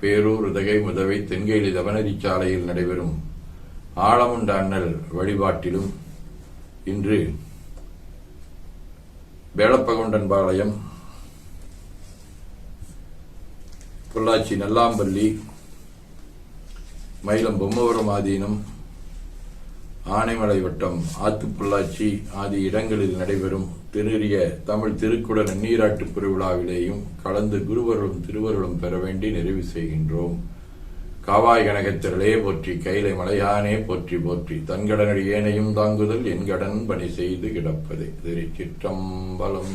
பேரூர் உதகை முதவை தென்கேலி தவனரி சாலையில் நடைபெறும் ஆழமுண்ட அண்ணல் வழிபாட்டிலும் இன்று வேளப்பகொண்டன்பாளையம் பொள்ளாச்சி நல்லாம்பள்ளி மயிலம் பொம்மவரம் ஆதீனம் ஆனைமலை வட்டம் ஆத்துப்பொள்ளாச்சி ஆதி இடங்களில் நடைபெறும் திருரிய தமிழ் திருக்குட நீராட்டு பெருவிழாவிலேயும் கலந்து குருவர்களும் திருவருளும் பெற வேண்டி நிறைவு செய்கின்றோம். காவாய் கனகத்திரளே போற்றி கைலை மலையானே போற்றி போற்றி. தன்கடனடி ஏனையும் தாங்குதல் என் கடன் பணி செய்து கிடப்பதே. திருச்சிற்றம்பலம்.